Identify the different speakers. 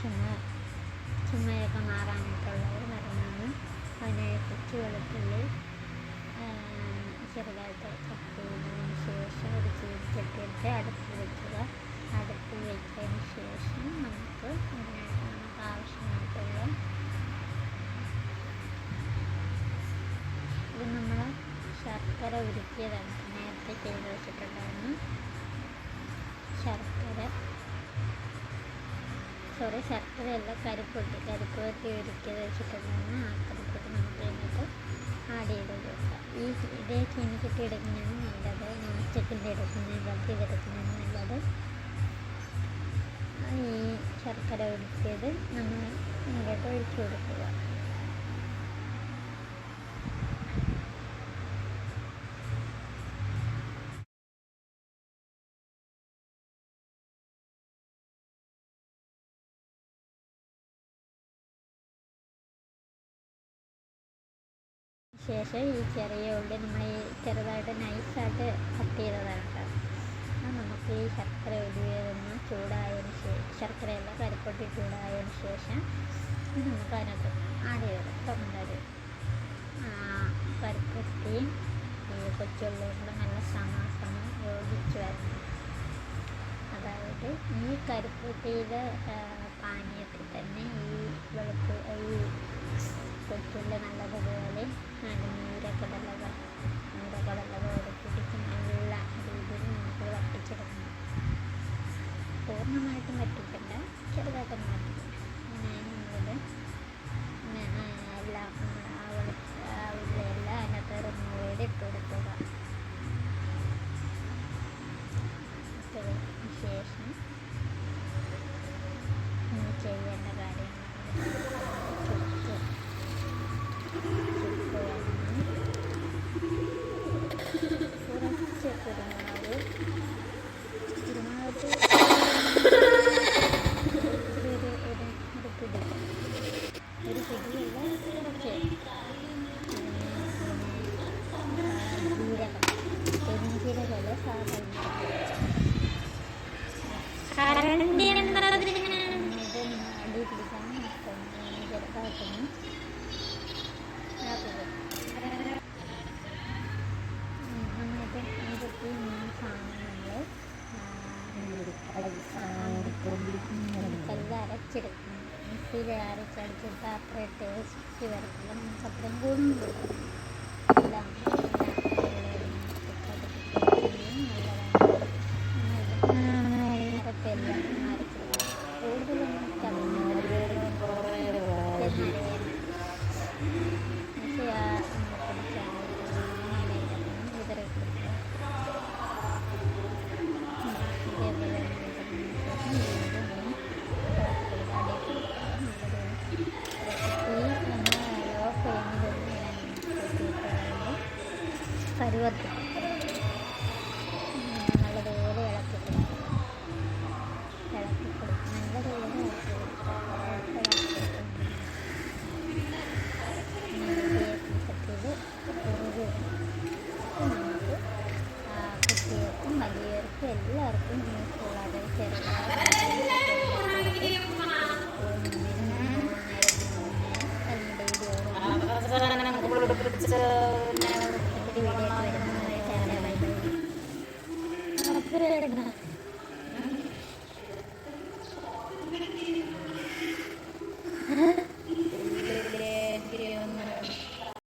Speaker 1: ചുമ ചുമയൊക്കെ മാറാനായിട്ടുള്ള ഒരു മരുന്നാണ് അതിനെ കൊച്ചു വെളുത്തുള്ളി ചെറുതായിട്ട് കട്ട് ശേഷം ഒരു ചീനിച്ചട്ടിയിട്ട് അടുപ്പിൽ വെക്കുക. അടുപ്പിൽ വെച്ചതിന് ശേഷം നമുക്ക് ഇതിനായിട്ട് നമുക്ക് ആവശ്യമായിട്ടുള്ള ഇത് നമ്മൾ ശർക്കര ഉരുക്കിയതാണ്. നേരത്തെ ചെയ്ത് വെച്ചിട്ടുണ്ടായിരുന്നു ശർക്കര സോറി ശർക്കരയല്ല കരിപ്പൊട്ടി കരിപ്പൊട്ടി ഒരുക്കിയത് വെച്ചിട്ടുണ്ടായിരുന്നു ആ കരിപ്പൊട്ടി നമുക്ക് ഇതിനകത്ത് ആഡ് ചെയ്ത് കൊടുക്കാം ഈ ഇതേ ചീനിച്ചട്ടി എടുക്കുന്നതാണ് നല്ലത് നോൺ സ്റ്റിക്കിന്റെ ബാക്കി ഇതെടുക്കുന്നതാണ് നല്ലത്. ഈ ശർക്കര ഉരുക്കിയത് നമ്മൾ ഇങ്ങോട്ട് ഒഴിച്ചു കൊടുക്കുക. ശേഷം ഈ ചെറിയ ഉള്ളി നമ്മൾ ഈ ചെറുതായിട്ട് നൈസായിട്ട് കട്ട് ചെയ്തതാണ് കേട്ടോ. അത് നമുക്ക് ഈ ശർക്കര ഉരുവിയതൊന്ന് ചൂടായതിന് ശേഷം ശർക്കരയല്ല കരിപ്പൊട്ടി ചൂടായതിന് ശേഷം നമുക്ക് അതിനകത്ത് ആഡ് ചെയ്ത് തൊണ്ടര് കരിപ്പൊട്ടിയും ഈ കൊച്ചുള്ളിയും കൂടെ നല്ല സമാസമം യോജിച്ച് വരണം. അതായത് ഈ കരിപ്പൊട്ടിയുടെ പാനീയത്തിൽ തന്നെ ഈ വെളുപ്പ് ഈ കൊച്ചുള്ളി നല്ലതുപോലെ നീരക്കടലക നീരക്കടലക ഒരു പിടിയല്ല പക്ഷേ നമുക്കെല്ലാം അരച്ചെടുക്കണം മിക്സിയിൽ അരച്ചടിച്ചിട്ട് അത്ര ടേസ്റ്റ് വരത്തില്ല നമുക്ക് അത്രയും ഗുണം കിട്ടും എല്ലാം അതൊക്കെ കരുവത്ത് നല്ലതുപോലെ ഇളക്കി കൊടുക്കുക ഇളക്കി കൊടുക്കുക നല്ലതുപോലെ ഇളക്കി കുട്ടികൾക്കും വലിയവർക്കും എല്ലാവർക്കും യൂസ്ഫുൾ ആകും